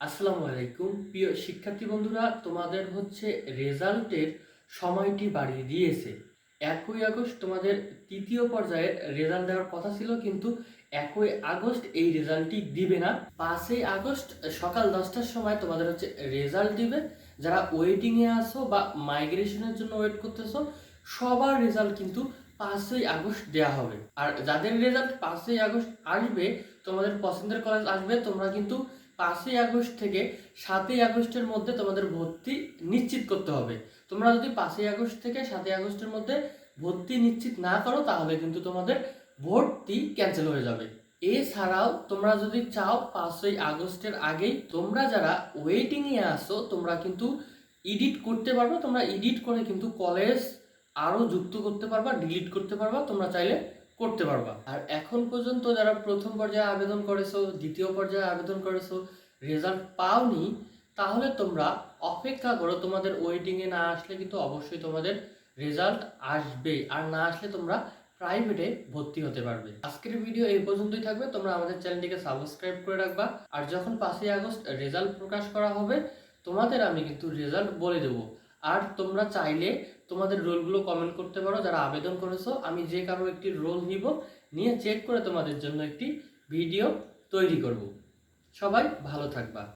আসসালামু আলাইকুম। প্রিয় শিক্ষার্থী বন্ধুরা, তোমাদের হচ্ছে রেজাল্টের সময়টি বাড়িয়ে দিয়েছে। একই আগস্ট তোমাদের তৃতীয় পর্যায়ের রেজাল্ট দেওয়ার কথা ছিল, কিন্তু একই আগস্ট এই রেজাল্টটি দিবে না। পাঁচই আগস্ট সকাল দশটার সময় তোমাদের হচ্ছে রেজাল্ট দিবে। যারা ওয়েটিংয়ে আসো বা মাইগ্রেশনের জন্য ওয়েট করতেছো, সবার রেজাল্ট কিন্তু পাঁচই আগস্ট দেওয়া হবে। আর যাদের রেজাল্ট পাঁচই আগস্ট আসবে, তোমাদের পছন্দের কলেজ আসবে, তোমরা কিন্তু পাঁচই আগস্ট থেকে সাতই আগস্টের মধ্যে তোমাদের ভর্তি নিশ্চিত করতে হবে। তোমরা যদি পাঁচই আগস্ট থেকে সাতই আগস্টের মধ্যে ভর্তি নিশ্চিত না করো, তাহলে কিন্তু তোমাদের ভর্তি ক্যান্সেল হয়ে যাবে। এছাড়াও তোমরা যদি চাও পাঁচই আগস্টের আগেই তোমরা যারা ওয়েটিংয়ে আসো তোমরা কিন্তু এডিট করতে পারবে, তোমরা এডিট করে কিন্তু কলেজ আরও যুক্ত করতে পারবা ডিলিট করতে পারবা, তোমরা চাইলে করতে পারবা। আর এখন পর্যন্ত যারা প্রথম পর্যায়ে আবেদন করেছ, দ্বিতীয় পর্যায়ে আবেদন করেছ রেজাল্ট পাওনি, তাহলে তোমরা অপেক্ষা করো, তোমাদের ওয়েটিংয়ে না আসলে কিন্তু অবশ্যই তোমাদের রেজাল্ট আসবে। আর না আসলে তোমরা প্রাইভেটে ভর্তি হতে পারবে। আজকের ভিডিও এই পর্যন্তই থাকবে। তোমরা আমাদের চ্যানেলটিকে সাবস্ক্রাইব করে রাখবা। আর যখন পাঁচই আগস্ট রেজাল্ট প্রকাশ করা হবে, তোমাদের আমি কিন্তু রেজাল্ট বলে দেবো। আর তোমরা চাইলে তোমাদের রোলগুলো কমেন্ট করতে পারো, যারা আবেদন করেছ, আমি যে কারও একটি রোল নিব, নিয়ে চেক করে তোমাদের জন্য একটি ভিডিও তৈরি করব। সবাই ভালো থাকবা।